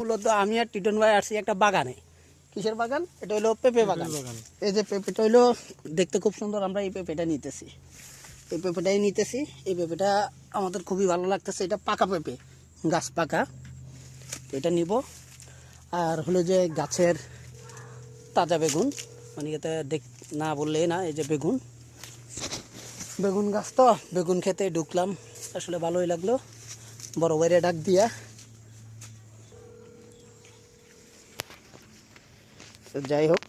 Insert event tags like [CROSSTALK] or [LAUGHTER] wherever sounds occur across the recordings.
মূলত আমি আর টিটন ভাই আসছি একটা বাগানে। কিসের বাগান? এটা হলো পেঁপে বাগান। এই যে পেঁপেটা হইল দেখতে খুব সুন্দর আমরা এই পেঁপেটা নিতেছি। এই পেঁপেটাই নিতেছি। এই পেঁপেটা আমাদের খুবই ভালো লাগতেছে। এটা পাকা পেঁপে গাছ পাকা। এটা নিব। আর হলো যে গাছের তাজা বেগুন মানে এতে দেখ না বললেই না এই যে বেগুন। বেগুন গাছ তো বেগুন খেতে ঢুকলাম। আসলে ভালোই লাগল। বড় বাইরে ডাক দিয়া। তো যাই হোক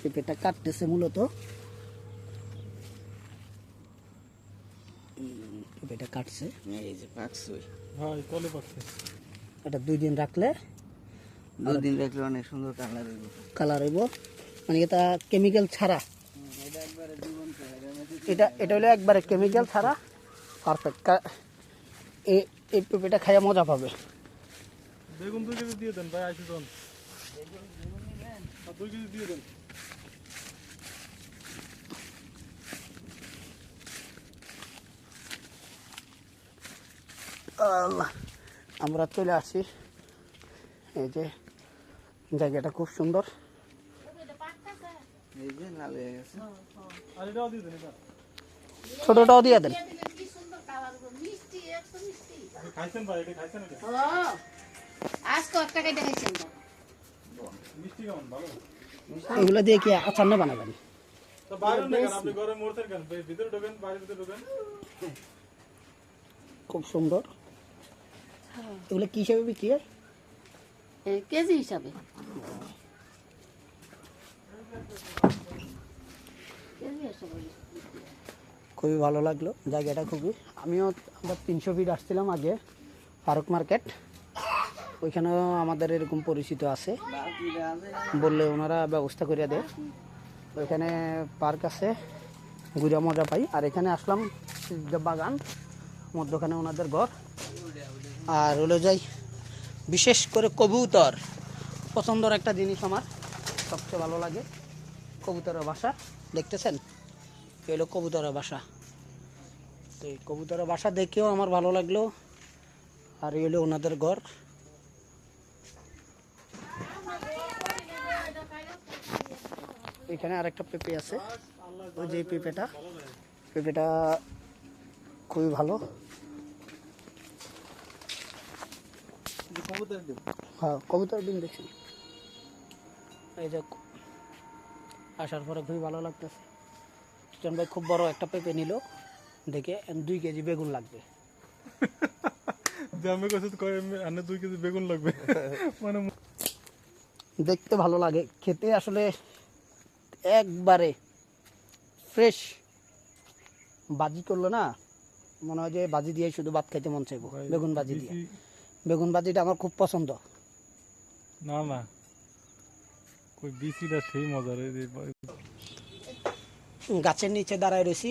পেঁপেটা কাটতেছে মূলত। পেঁপেটা কাটছে। এই যে পাকছই হ্যাঁ কলে পাচ্ছে এটা দুই দিন রাখলে দুদিন রাখলে অনেক সুন্দর কালার হইব। কালার হইব। মানে এটা কেমিক্যাল ছাড়া। এটা এটা এটা হলো একবারে কেমিক্যাল ছাড়া। পারফেক্ট এই পেঁপেটা খাইয়া মজা পাবে। বেগুন দুই কেজি দিয়ে দেন ভাই আর দুই কেজি দিয়ে দেন আল্লাহ আমরা চলে আসি এই যে জায়গাটা খুব সুন্দর এই যে লাল হয়ে গেছে আর এটাও দিয়ে দেন এটা ছোটটাও দিয়ে দেন খাইছেন ভাই এটা খাইছেন এগুলো দিয়ে কি আচার না বানাবেন? খুব সুন্দর। এগুলো কি হিসাবে বিক্রি হয়? কেজি হিসাবে। কেজি হিসাবে খুবই ভালো লাগল জায়গাটা খুবই। আমিও আমরা তিনশো ফিট আসছিলাম আগে ফারুক মার্কেট। ওইখানেও আমাদের এরকম পরিচিত আছে। বললে ওনারা ব্যবস্থা করিয়া দেয়। ওইখানে পার্ক আছে ঘুরে মজা পাই। আর এখানে আসলাম বাগান, মধ্যখানে ওনাদের ঘর। আর হলো যাই, বিশেষ করে কবুতর। পছন্দর একটা জিনিস আমার, সবচেয়ে ভালো লাগে কবুতরের বাসা। দেখতেছেন? এ হলো কবুতরের বাসা। তো এই কবুতরের বাসা দেখেও আমার ভালো লাগল। আর এই হলো ওনাদের ঘর। এখানে আরেকটা পেঁপে আছে। ওই যে পেঁপেটা। পেঁপেটা খুবই ভালো। কবুতর হ্যাঁ কবুতর ডিম দেখছি। এই যে আসার পরে খুবই ভালো লাগতেছে। কিচন ভাই খুব বড় একটা পেঁপে নিল। দেখে দুই কেজি বেগুন লাগবে। যে আমি কাছে আনে দুই কেজি বেগুন লাগবে। [LAUGHS] মানে দেখতে ভালো লাগে। খেতে আসলে একবারে ফ্রেশ বাজি করল না? মনে হয় যে বাজি দিয়ে শুধু ভাত খাইতে মন চাইব বেগুন বাজি দিয়ে। বেগুন বাজিটা আমার খুব পছন্দ। না না। কই বিসিটা সেই মজার গাছের নিচে দাঁড়ায় রয়েছি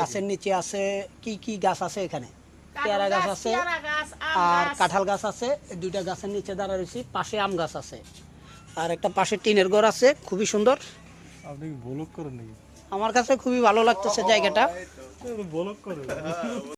গাছের নিচে আছে কি কি গাছ আছে এখানে? পেয়ারা গাছ আছে পেয়ারা গাছ আম আর কাঁঠাল গাছ আছে এই দুইটা গাছের নিচে দাঁড়ায় রয়েছি পাশে আম গাছ আছে। আর একটা পাশে টিনের ঘর আছে খুবই সুন্দর। আপনি কি করেন নাকি? আমার কাছে খুবই ভালো লাগতেছে জায়গাটা। বলক